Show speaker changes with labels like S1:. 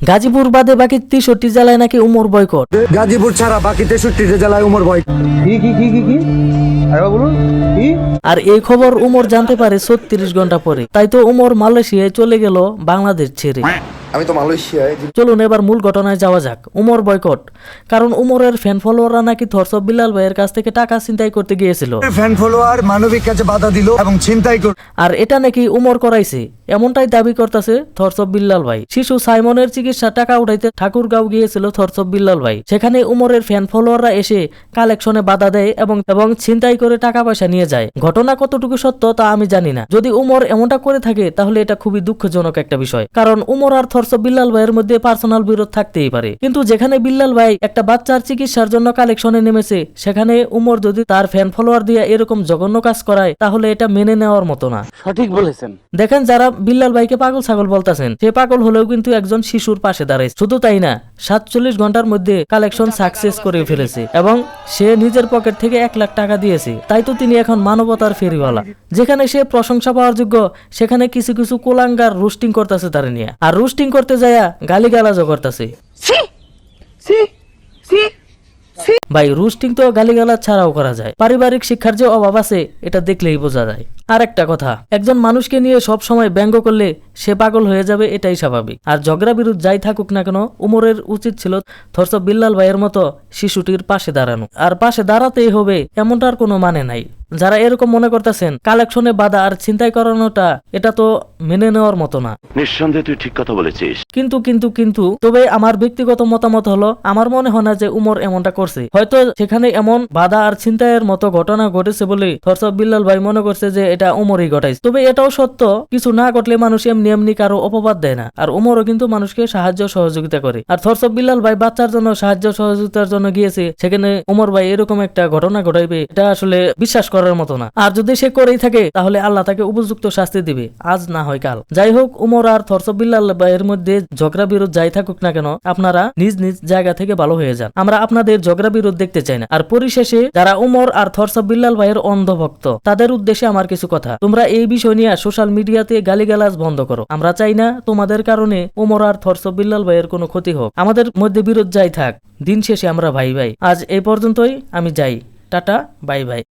S1: গাজীপুর বাদে বাকি তেষট্টি জেলায় নাকি উমর বয়কট?
S2: গাজীপুর ছাড়া বাকি তেষট্টিটা জেলায় উমর ভয়
S3: কি কি কি কি কি? আরেকবার বলুন কি?
S1: আর এই খবর উমর জানতে পারে ছত্রিশ ঘণ্টা পরে। তাই তো উমর মালয়েশিয়ায় চলে গেল বাংলাদেশ ছেড়ে।
S2: আমি তো মালয়েশিয়ায়
S1: চলুন এবার মূল ঘটনায় যাওয়া যাক। উমর বয়কট। কারণ উমরের ফ্যান ফলোয়াররা নাকি থরসব বিল্লাল ভাইয়ের কাছ থেকে টাকা ছিনতাই করতে গিয়েছিল।
S2: ফ্যান ফলোয়ার মানবিক কাছে বাধা দিল এবং ছিনতাই
S1: আর এটা নাকি উমর করাইছে। এমনটাই দাবি করতেছে থরসব বিল্লাল ভাই। শিশু সাইমনের চিকিৎসা টাকা উঠাইতে ঠাকুরগাঁও গিয়েছিল থরসব বিল্লাল ভাই। সেখানে উমরের ফ্যান ফলোয়াররা এসে কালেকশনে বাধা দেয় এবং এবং ছিনতাই করে টাকা পয়সা নিয়ে যায়। ঘটনা কতটুকু সত্য তা আমি জানি না। যদি উমর এমনটা করে থাকে তাহলে এটা খুবই দুঃখজনক একটা বিষয়। কারণ উমর আর থরসব বিল্লাল ভাইয়ের মধ্যে পার্সোনাল বিরোধ থাকতেই পারে। কিন্তু যেখানে বিল্লাল ভাই একটা বাচ্চার চিকিৎসার জন্য কালেকশনে নেমেছে সেখানে উমর যদি তার ফ্যান ফলোয়ার দিয়ে এরকম জঘন্য কাজ করায় তাহলে এটা মেনে নেওয়ার মতো না।
S3: সঠিক বলেছেন।
S1: দেখেন যারা বিল্লাল ভাইকে পাগল ছাগল বলতেছেন। সে পাগল হলেও কিন্তু একজন শিশুর পাশে দাঁড়ায়। শুধু তাই না, সাতচল্লিশ ঘণ্টার মধ্যে কালেকশন সাকসেস করে ফেলেছে এবং সে নিজের পকেট থেকে এক লাখ টাকা দিয়েছে। তাই তো তিনি এখন মানবতার ফেরিওয়ালা। যেখানে সে প্রশংসা পাওয়ার যোগ্য, সেখানে কিছু কিছু কোলাঙ্গার রুস্টিং করতেছে তার নিয়ে। আর রুস্টিং করতে যায়া গালি গালাজও করতেছে ভাই রুস্টিং তো গালিগালা ছাড়াও করা যায়। পারিবারিক শিক্ষার যে অভাব আছে, এটা দেখলেই বোঝা যায়। আর একটা কথা, একজন মানুষকে নিয়ে সব সময় ব্যঙ্গ করলে সে পাগল হয়ে যাবে, এটাই স্বাভাবিক। আর ঝগড়া বিরুদ্ধ যাই থাকুক না কেন, উমরের উচিত ছিল থরস বিল্লাল ভাইয়ের মতো শিশুটির পাশে দাঁড়ানো। আর পাশে দাঁড়াতেই হবে এমনটার কোনো মানে নাই। যারা এরকম মনে করতেছেন কালেকশনে বাধা আর চিন্তাই করানোটা এটা তো মেনে নেওয়ার মতো না।
S4: নিঃসন্দেহে তুই ঠিক কথা বলেছিস।
S1: কিন্তু কিন্তু কিন্তু তবে আমার ব্যক্তিগত মতামত হলো আমার মনে হয় না যে উমর এমনটা করছে। হয়তো সেখানে এমন বাধা আর ছিনতাইয়ের মতো ঘটনা ঘটেছে বলে থরসব বিল্লাল ভাই মনে করছে যে এটা উমরই ঘটাইছে। তবে এটাও সত্য কিছু না ঘটলে মানুষ এমনি এমনি কারও অপবাদ দেয় না। আর উমরও কিন্তু মানুষকে সাহায্য সহযোগিতা করে। আর থরসব বিল্লাল ভাই বাচ্চার জন্য সাহায্য সহযোগিতার জন্য গিয়েছে সেখানে উমর ভাই এরকম একটা ঘটনা ঘটাইবে এটা আসলে বিশ্বাস করার মতো না। আর যদি সে করেই থাকে, তাহলে আল্লাহ তাকে উপযুক্ত শাস্তি দিবে। আজ না হয় কাল। যাই হোক, উমর আর থরসব বিল্লাল ভাইয়ের মধ্যে ঝগড়া বিরোধ যাই থাকুক না কেন, আপনারা নিজ নিজ জায়গা থেকে ভালো হয়ে যান। আমরা আপনাদের ঝগড়া বিরোধ দেখতে চাই না। আর পরিশেষে, যারা উমর আর থরসব বিল্লাল ভাইয়ের অন্ধভক্ত, তাদের উদ্দেশ্যে আমার কিছু কথা। তোমরা এই বিষয় নিয়ে সোশ্যাল মিডিয়াতে গালিগালাজ বন্ধ করো। আমরা চাই না তোমাদের কারণে উমর আর থরসব বিল্লাল ভাইয়ের কোনো ক্ষতি হোক। আমাদের মধ্যে বিরোধ যাই থাক। দিন শেষে আমরা ভাই ভাই। আজ এই পর্যন্তই, আমি যাই। Tata, bye bye.